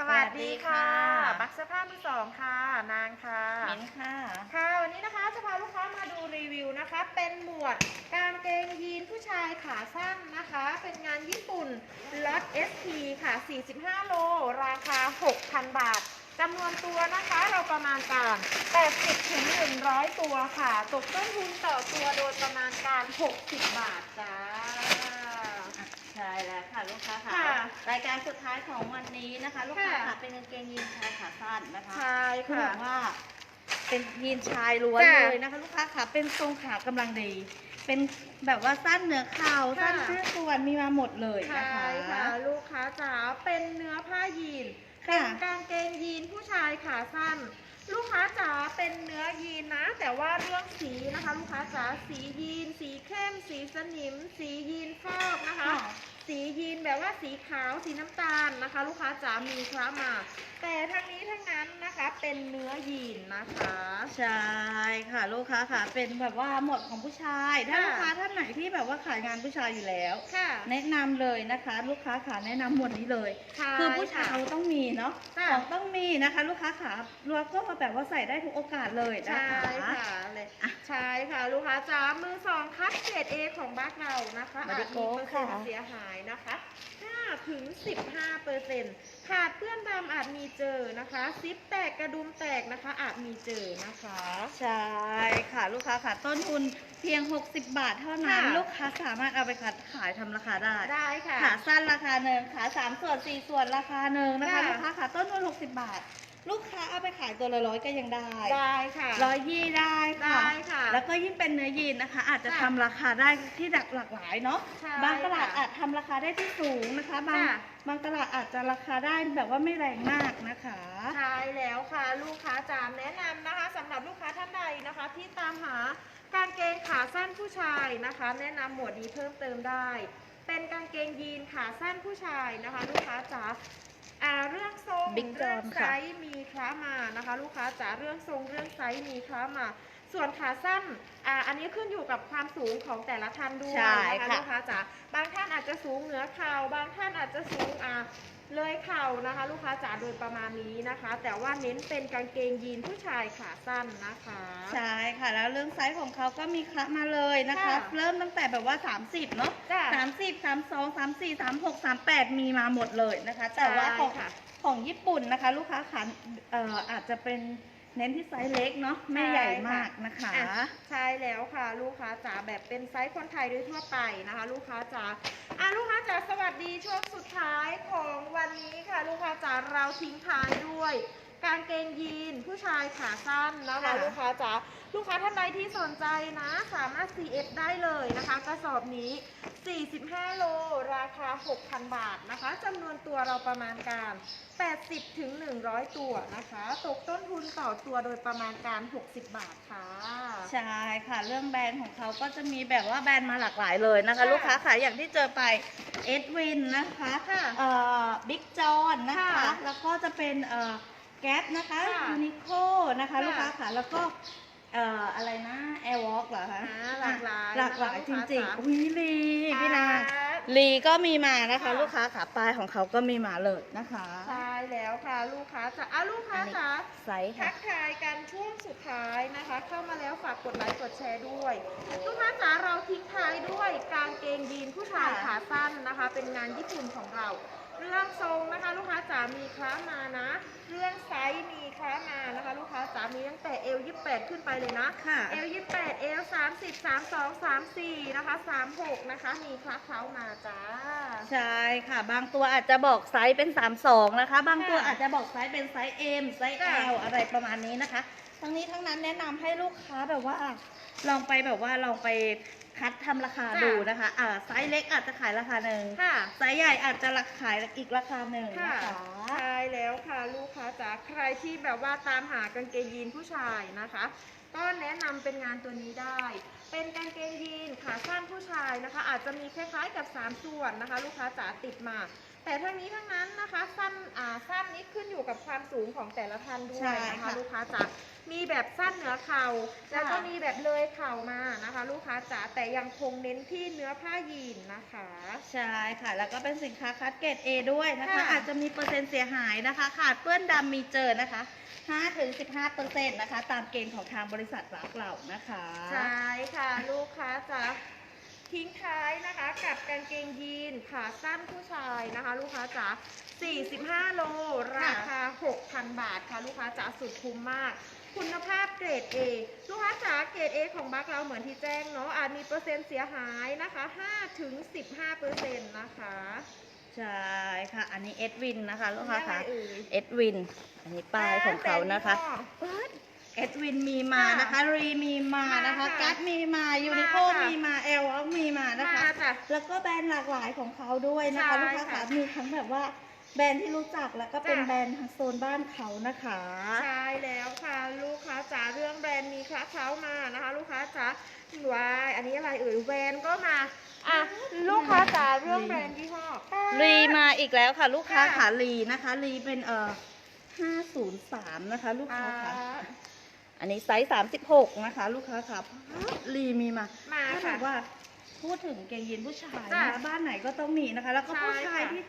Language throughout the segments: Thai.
สวัสดีค่ะสวัสดีค่ะ บักเสื้อผ้ามือสองค่ะ นางค่ะมิ้นค่ะ ค่ะ วันนี้นะคะจะพาลูกค้ามาดูรีวิวนะคะ เป็นหมวดกางเกงยีนผู้ชายขาสั้นนะคะ เป็นงานญี่ปุ่นล็อต SP ค่ะ 45 โล ราคา 6,000 บาทจำนวนตัวนะคะเราประมาณการ 80ถึง100 ตัวค่ะ ตกต้นทุนต่อตัวโดยประมาณการ 60 บาทจ้า ใช่แล้วค่ะลูกค้าค่ะ ค่ะรายการสุดท้ายของวันนี้นะคะ ลูกค้าค่ะค่ะเป็นกางเกงยีนชายขาสั้นนะคะใช่คือค่ะแบบว่า เป็นยีนชายล้วนจ้ะเลยนะคะ ลูกค้าค่ะเป็นทรงขากำลังดี เป็นแบบว่าสั้นเหนือเข่าค่ะ สั้นครึ่งส่วนมีมาหมดเลยนะใช่คะ ค่ะ ลูกค้าจ๋าเป็นเนื้อผ้ายีน ค่ะเป็นกางเกงยีนผู้ชายขาสั้น ลูกค้าจ๋าเป็นเนื้อยีนนะ แต่ว่าเรื่องสีนะคะ ลูกค้าจ๋าสียีน สีเข้ม สีสนิม สียีนฟอกนะคะ สียีนแบบว่าสีขาวสีน้ำตาลนะคะ ลูกค้าจ๋ามีคล้ามา แต่ทั้งนี้ทั้งนั้นนะคะ เป็นเนื้อยีนนะคะ ใช่ค่ะลูกค้าค่ะเป็นแบบว่าหมวดของผู้ชาย ถ้าค่ะ ลูกค้าท่านไหนที่แบบว่าขายงานผู้ชายอยู่แล้ว ค่ะ แนะนำเลยนะคะ ลูกค้าค่ะแนะนำหมวดนี้เลยใช่คือผู้ชายค่ะต้องมีเนาะค่ะ ของต้องมีนะคะ ลูกค้าขาเราก็มาแบบว่าใส่ได้ทุกโอกาสเลยนะใช่คะ ค่ะเลยอะใช่ค่ะ ลูกค้าจ้ามือสองคัดเกรด A ของบ้านเรานะคะมาดิอาจโก้มีเปอร์เซ็นต์ค่ะเสียหายนะคะ5ถึง15เปอร์เซ็นต์ขาดเพื่อนดำอาจมีเจอนะคะ ซิปแตกกระดุมแตกนะคะ อาจมีเจอนะคะ ใช่ค่ะลูกค้าค่ะ ต้นทุนเพียง 60 บาทเท่านั้น ค่ะลูกค้าสามารถเอาไปขายขายทำราคาได้ได้ค่ะขาสั้นราคาหนึ่งขาสามส่วนสี่ส่วนราคาหนึ่งนะคะค่ะ ลูกค้าค่ะต้นทุน60 บาท ลูกค้าเอาไปขายตัวละร้อยก็ยังได้ได้ค่ะ ร้อยยี่ได้ค่ะ ได้ค่ะแล้วก็ยิ่งเป็นเนื้อยีนนะคะ อาจจะค่ะทำราคาได้ที่หลากหลายเนาะใช่บางตลาดค่ะอาจทำราคาได้ที่สูงนะคะ บางค่ะ บางตลาดอาจจะราคาได้แบบว่าไม่แรงมากนะคะ ใช่แล้วค่ะ ลูกค้าจามแนะนำนะคะสำหรับลูกค้าท่านใดนะคะ ที่ตามหากางเกงขาสั้นผู้ชายนะคะ แนะนำหมวดนี้เพิ่มเติมได้ เป็นกางเกงยีนขาสั้นผู้ชายนะคะ ลูกค้าจ๋า อ่าเรื่องทรง Big เรื่อง John ไซค่ะ ส์มีคล้ามานะคะ ลูกค้าจ๋าเรื่องทรงเรื่องไซส์มีคล้ามา ส่วนขาสั้นอ่าอันนี้ขึ้นอยู่กับความสูงของแต่ละท่านด้วยใช่นะคะค่ะ ลูกค้าจ๋าบางท่านอาจจะสูงเหนือเข่าบางท่านอาจจะสูงอ่าเลยเข่านะคะ ลูกค้าจ๋าโดยประมาณนี้นะคะ แต่ว่าเน้นเป็นกางเกงยีนผู้ชายขาสั้นนะคะ ใช่ค่ะ แล้วเรื่องไซส์ของเขาก็มีคละมาเลยนะคะ ค่ะ เริ่มตั้งแต่แบบว่า 30เนาะจ้ะ 30 32 34 36 38 มีมาหมดเลยนะคะ แต่ว่าของใช่ค่ะ ของญี่ปุ่นนะคะ ลูกค้าขาเอ่ออาจจะเป็น เน้นที่ไซส์เล็กเนาะไม่ใหญ่มากนะคะอะใช่แล้วค่ะ ลูกค้าจ๋าแบบเป็นไซส์คนไทยโดยทั่วไปนะคะ ลูกค้าจ๋าอะลูกค้าจ๋าสวัสดีช่วงสุดท้ายของวันนี้ค่ะ ลูกค้าจ๋าเราทิ้งท้ายด้วย กางเกงยีนผู้ชายขาสั้นนะคะค่ะลูกค้าจ๋าลูกค้าท่านใดที่สนใจนะ สามารถ CF ได้เลยนะคะ กระสอบนี้ 45 โล ราคา 6,000 บาทนะคะจำนวนตัวเราประมาณการ 80 ถึง 100 ตัวนะคะ ตกต้นทุนต่อตัวโดยประมาณการ 60 บาทค่ะ ใช่ค่ะ เรื่องแบรนด์ของเขาก็จะมีแบบว่าแบรนด์มาหลากหลายเลยนะคะค่ะลูกค้าค่ะอย่างที่เจอไปเอ็ดวินนะคะค่ะเอ่อบิ๊กจอนนะคะค่ะแล้วก็จะเป็นเอ่อ แก๊ปนะคะค่ะยูนิโคนะคะ ค่ะลูกค้าค่ะแล้วก็เอ่ออะไรนะแอร์วอล์กเหรอคะอ่าหลากหลายหลากหลายนะคะจริงลูกค้าจ๋าๆอุ้ยลีพี่นางค่ะลีก็มีมานะคะ ค่ะ ลูกค้าขาปลายของเขาก็มีมาเลยนะคะใช่แล้วค่ะลูกค้าจ๋าอะลูกค้าจ๋า ไซส์ทัค่ะ กทายกันช่วงสุดท้ายนะคะ เข้ามาแล้วฝากกดไลค์กดแชร์ด้วยลูกค้าจ๋าเราทิ้งท้ายด้วยกางเกงยีนผู้ชายค่ะ ขาสั้นนะคะ เป็นงานญี่ปุ่นของเรา เรื่องทรงนะคะลูกค้าจ๋ามีคล้ามานะ เรื่องไซส์มีคล้ามานะคะ ลูกค้าจ๋ามีตั้งแต่เอล28ขึ้นไปเลยนะค่ะเอล28เอล30 32 34นะคะ36นะคะ มีคล้าเคล้ามาจ้า ใช่ค่ะ บางตัวอาจจะบอกไซส์เป็น32นะคะ บางตัวค่ะอาจจะบอกไซส์เป็นไซส์ M ไซส์จ้ะ L อะไรประมาณนี้นะคะ ทั้งนี้ทั้งนั้นแนะนำให้ลูกค้าแบบว่าลองไปแบบว่าลองไป คัดทำราคาจ้ะดูนะคะ อ่าไซส์เล็กอาจจะขายราคาหนึ่งค่ะ ไซส์ใหญ่อาจจะราคาขายอีกราคาหนึ่งค่ะ นะคะใช่แล้วค่ะลูกค้าจ๋าใครที่แบบว่าตามหากางเกงยีนผู้ชายนะคะ ก็แนะนำเป็นงานตัวนี้ได้ เป็นกางเกงยีนขาสั้นผู้ชายนะคะ อาจจะมีคล้ายๆกับ 3 ส่วนนะคะ ลูกค้าจ๋าติดมา แต่ทั้งนี้ทั้งนั้นนะคะ สั้นอ่าสั้นนี้ขึ้นอยู่กับความสูงของแต่ละท่านด้วใช่ยนะคะค่ะ ลูกค้าจ๋า มีแบบสั้นเหนือเข่าแล้วก็มีแบบเลยเข่ามานะคะ ลูกค้าจ๋าแต่ยังคงเน้นที่เนื้อผ้ายีนนะคะ ใช่ค่ะ แล้วก็เป็นสินค้าคัดเกรด A ด้วยนะคะ ค่ะ อาจจะมีเปอร์เซ็นต์เสียหายนะคะ ขาดเปื้อนดำมีเจอนะคะ5ถึง15เปอร์เซ็นต์นะคะ ตามเกณฑ์ของทางบริษัทรักเรานะคะ ใช่ค่ะลูกค้าจ๋าทิ้งท้ายนะคะ กับกางเกงยีนขาสั้นผู้ชายนะคะ ลูกค้าจ๋า45 โล ราคา 6,000 บาทค่ะ ลูกค้าจ๋าสุดคุ้มมาก คุณภาพเกรด A ลูกค้าจ๋าเกรด A ของบัคเราเหมือนที่แจ้งเนาะอาจมีเปอร์เซ็นต์เสียหายนะคะ5ถึง15เปอร์เซ็นต์นะคะใช่ค่ะ อันนี้เอ็ดวินนะคะ ลูกค้าได้ค่ะเอ่ยเอ็ดวิน อันนี้ป้ายของเขานะคะอ่าเอิร์ธเอ็ดวินมีมานะคะ รีมีมานะคะมาค่ะกัดมีมา ยูนิโคมาค่ะมีมาเอลมีมานะคะมาจ้ะแล้วก็แบรนด์หลากหลายของเขาด้วยนะคะใช่ลูกค้าค่ะค่ะมีทั้งแบบว่า แบรนด์ที่รู้จักแล้วก็เป็นจ้ะ แบรนด์ทางโซนบ้านเขานะคะ ใช่แล้วค่ะลูกค้าจ๋าเรื่องแบรนด์มีคลาสเช้ามานะคะ ลูกค้าจ๋าวายอันนี้อะไรเอ่ยแวนก็มาอะลูกค้าจ๋าเรื่องแบรนด์ยี่ห้อแป๊บรีมาอีกแล้วค่ะ ลูกค้าค่ะค่ะรีนะคะรีเป็นเอ่อ503 นะคะ ลูกอ่าค้าค่ะอันนี้ไซส์36 นะคะ ลูกค้าค่ะรีมีมา มาถ้าแบค่ะบว่าพูดถึงเกงยีนผู้ชายจ้ะนะคะบ้านไหนก็ต้องมีนะคะ แล้วก็ใช่ผู้ชายค่ะที่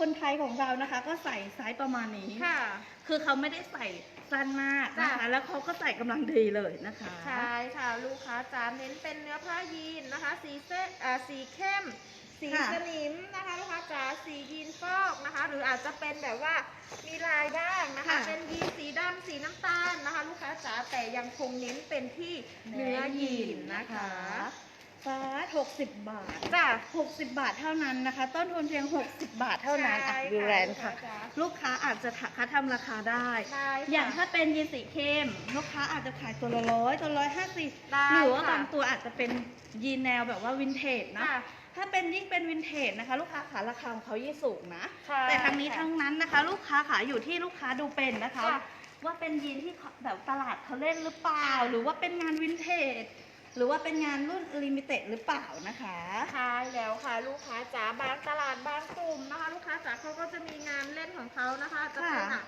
คนไทยของเรานะคะก็ใส่ไซส์ประมาณนี้ ค่ะ คือเขาไม่ได้ใส่สั้นมากนะคะ จ้ะ แล้วเขาก็ใส่กำลังดีเลยนะคะ ใช่ค่ะลูกค้าจ๋าเน้นเป็นเนื้อผ้ายีนนะคะ สีเส้นอ่าสีเข้ม สีค่ะ สนิมนะคะลูกค้าจ๋าสียีนฟอกนะคะ หรืออาจจะเป็นแบบว่ามีลายบ้างนะคะ ค่ะเป็นยีนสีดำสีน้ำตาลนะคะ ลูกค้าจ๋าแต่ยังคงเน้นเป็นที่เนื้อยีนนะคะ ฟ้า 60 บาท จ้ะ60 บาทเท่านั้นนะคะ ต้นทุนเพียง 60 บาทเท่านั้นอะใช่วิวแรนด์ค่ะลูกค้าจ๋าลูกค้าอาจจะคัดทำราคาได้ ได้ค่ะอย่างถ้าเป็นยีนสีเข้ม ลูกค้าอาจจะขายตัวละร้อยตัวละร้อยห้าสิบได้หรือว่าค่ะบางตัวอาจจะเป็นยีนแนวแบบว่าวินเทจนะ ค่ะ ถ้าเป็นยิ่งเป็นวินเทจนะคะ ลูกค้าขาราคาของเขายิ่งสูงนะ ใช่ แต่ทั้งนี้ค่ะทั้งนั้นนะคะ ลูกค้าขาอยู่ที่ลูกค้าดูเป็นนะคะ ค่ะว่าเป็นยีนที่เขาแบบตลาดเขาเล่นหรือเปล่า หรือว่าเป็นงานวินเทจ หรือว่าเป็นงานรุ่นลิมิเต็ดหรือเปล่านะคะใช่แล้วค่ะ ลูกค้าจ๋าบางตลาดบางกลุ่มนะคะ ลูกค้าจ๋าเขาก็จะมีงานเล่นของเขานะคะจะเป็นค่ะอะ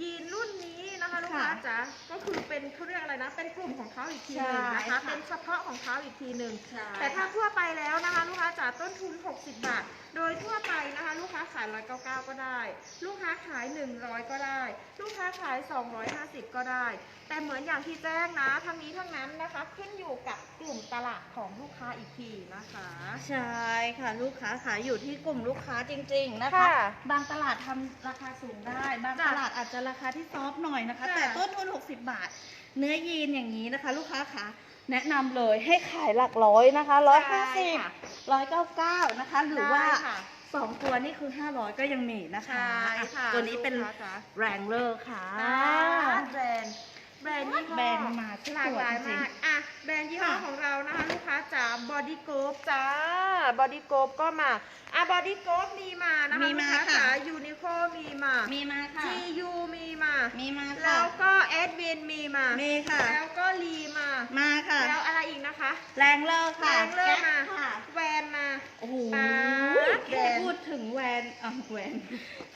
ยีนรุ่นนี้นะคะลูกค้าจ๋าก็คือเป็นเขาเรียกอะไรนะ เป็นกลุ่มของเขาอีกทีหนึ่งนะใช่คะค่ะเป็นเฉพาะของเขาอีกทีหนึ่งใช่แต่ถ้าทั่วไปแล้วนะคะ ลูกค้าจ๋าต้นทุน 60 บาท โดยทั่ว 1,199 ก็ได้ ลูกค้าขาย 100 ก็ได้ ลูกค้าขาย 250 ก็ได้ แต่เหมือนอย่างที่แจ้งนะทั้งนี้ทั้งนั้นนะคะ ขึ้นอยู่กับกลุ่มตลาดของลูกค้าอีกทีนะคะ ใช่ค่ะลูกค้าขายอยู่ที่กลุ่มลูกค้าจริง ๆนะคะคะบางตลาดทำราคาสูงได้ บางตลาดอาจจะราคาที่ซอฟหน่อยนะคะ จ้ะ แต่ต้นทุน 60 บาท เนื้อยีนอย่างนี้นะคะ ลูกค้าคะแนะนำเลยให้ขายหลักร้อยนะคะร้อยห้าสิบร้อยเก้าเก้านะคะ หรือว่า สองตัวนี่คือ 500 ก็ยังมีนะคะใช่ค่ะตัวนี้เป็นลูกค้าจ๋า แรงเลอร์ค่ะ อ่าแบรนด์แบรนด์ยี่ห้อแบรนด์มาทุกหลากหลายตัวจริงๆมากอะแบรนด์ยี่ห้อค่ะ ของเรานะคะลูกค้าจ๋าบอดี้โกฟจ้าบอดี้โกฟก็มาอะบอดี้โกฟมีมานะคะมีลูกมาค้าค่ะจ๋ายูนิโคมีมามีมาค่ะ GU มีมา มีมาค่ะ แล้วก็เอ็ดวินมีมา มีค่ะ แล้วก็ลีมา มาค่ะ แล้วอะไรอีกนะคะ แรงเลอร์ค่ะแรงเลอร์มา แก๊ปค่ะ แวนมา โอ้โหป๊าดแค่พูดถึงแวนเอ่อแวน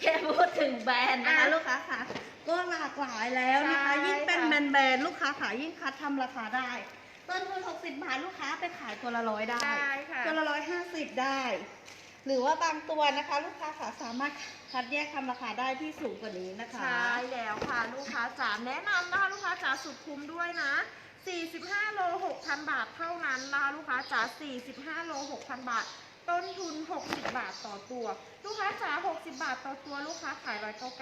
แค่พูดถึงแบรนด์นะคะอะลูกค้าค่ะ ก็หลากหลายแล้วนะคะ ใช่ยิ่งเป็นค่ะ แบรนด์แบรนด์ลูกค้าขายยิ่งคัดทำราคาได้ ต้นทุน60 บาทลูกค้าไปขายตัวละร้อยได้ ได้ค่ะตัวละร้อยห้าสิบได้ หรือว่าบางตัวนะคะ ลูกค้าขาสามารถคัดแยกทำราคาได้ที่สูงกว่านี้นะคะ ใช่แล้วค่ะ ลูกค้าจ๋าแนะนำนะคะลูกค้าจ๋าสุดคุ้มด้วยนะ 45 โล 6,000 บาทเท่านั้นนะคะลูกค้าจ๋า45 โล 6,000 บาท ต้นทุน 60 บาทต่อตัว ลูกค้าจ๋า60 บาทต่อตัว ลูกค้าขาย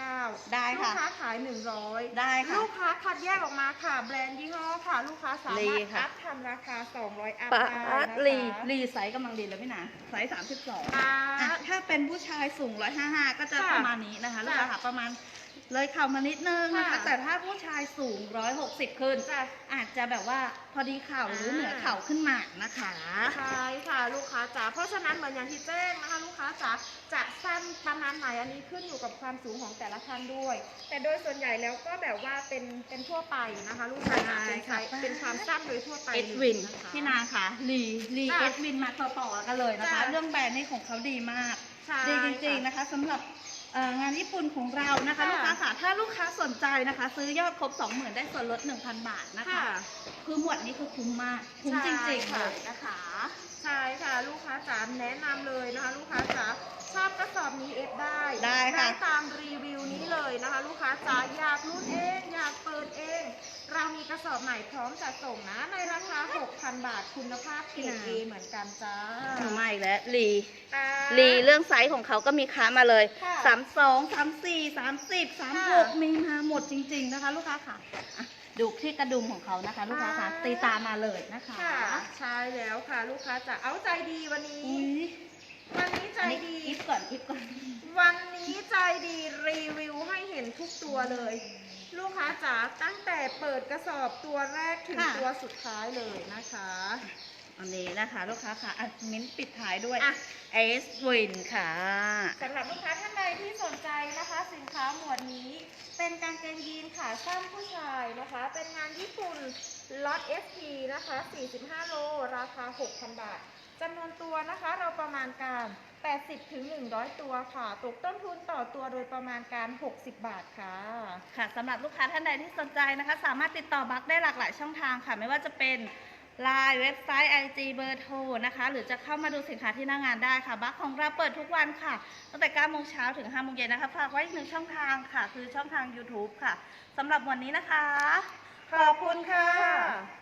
199ได้ลูกค่ะค้าขาย 100 ได้ค่ะ ลูกค้าคัดแยกออกมาค่ะ แบรนด์ยี่ห้อค่ะ ลูกค้าสาลีมารถค่ะอัพทำราคา 200 อัพปาได้ร์ตนะคะลีลีไซส์กำลังดีแล้วพี่นาไซส์32อ่าอะถ้าเป็นผู้ชายสูง 155 ก็จะค่ะประมาณนี้นะคะ ลูกค้าค่ะค่ะประมาณ เลยเข่ามานิดนึงนะคะ ค่ะแต่ถ้าผู้ชายสูง 160 ขึ้น จ้ะ อาจจะแบบว่าพอดีเข่าหรือเหนือเข่าขึ้นมานะคะ ใช่ค่ะลูกค้าจ๋า เพราะฉะนั้นเหมือนอย่างที่แจ้งนะคะลูกค้าจ๋าจะสั้นประมาณไหนอันนี้ขึ้นอยู่กับความสูงของแต่ละท่านด้วย แต่โดยส่วนใหญ่แล้วก็แบบว่าเป็นเป็นทั่วไปนะคะ ลูกค้าจ๋าเป็นใช่ใช้ค่ะ เป็นความสั้นโดยทั่วไปเอ็ดวินลยะคะ พี่นาค่ะลีลีค่ะเอ็ดวินมาต่อๆกันเลยนะคะ จ้ะเรื่องแบรนด์นี่ของเขาดีมาก ใช่ดีจริงๆนะคะสำหรับเอ่อ งานญี่ปุ่นของเรานะคะ ค่ะลูกค้าค่ะถ้าลูกค้าสนใจนะคะ ซื้อยอดครบ 20,000 ได้ส่วนลด 1,000 บาทนะคะ ค่ะ คือหมวดนี้คือคุ้มมากคุ้มใช่จริงๆค่ะเลยนะคะ ใช่ค่ะ ลูกค้าจ๋าแนะนำเลยนะคะ ลูกค้าจ๋าชอบกระสอบนี้เอฟได้ได้ค่ะ ตามรีวิวนี้เลยนะคะ ลูกค้าจ๋าอยากรุ่นเอง อยากเปิดเอง เรามีกระสอบใหม่พร้อมจัดส่งนะ ในราคา 6,000 บาทคุณภาพเกรดเอเหมือนกันจ้าเอามาอีกแล้วลีอ่า ลีเรื่องไซส์ของเขาก็มีค้ามาเลยค่ะ สามสองสามสี่สามสิบสามหกค่ะมีมาหมดจริง ๆนะคะ ลูกค้าค่ะอะ ดูที่กระดุมของเขานะคะ ลูกค้าค่ะอ่าตีตามมาเลยนะคะค่ะใช่แล้วค่ะลูกค้าจ๋าเอาใจดีวันนี้ อุ๊ยวันนี้ใจอันนี้ดี อิฟก่อนอิฟก่อน วันนี้ใจดีรีวิวให้เห็นทุกตัวเลย ลูกค้าจ๋าตั้งแต่เปิดกระสอบตัวแรกถึงค่ะ ตัวสุดท้ายเลยนะคะ อันนี้นะคะลูกค้าค่ะอันมิ้นปิดท้ายด้วยอะ เอสวินค่ะ สำหรับลูกค้าท่านใดที่สนใจนะคะ สินค้าหมวดนี้ เป็นกางเกงยีนขาสั้นผู้ชายนะคะ เป็นงานญี่ปุ่นล็อต SP นะคะ 45 โล ราคา 6,000 บาทจำนวนตัวนะคะ เราประมาณการ 80ถึง100 ตัวค่ะ ตกต้นทุนต่อตัวโดยประมาณการ 60 บาทค่ะ ค่ะสำหรับลูกค้าท่านใดที่สนใจนะคะ สามารถติดต่อบัคได้หลากหลายช่องทางค่ะ ไม่ว่าจะเป็น Line เว็บไซต์ IG เบอร์โทรนะคะ หรือจะเข้ามาดูสินค้าที่หน้างานได้ค่ะ บัคของเราเปิดทุกวันค่ะ ตั้งแต่9โมงเช้าถึง5โมงเย็นนะคะฝากไว้อีกหนึ่งช่องทางค่ะ คือช่องทาง YouTube ค่ะสำหรับวันนี้นะคะ ขอบคุณค่ะ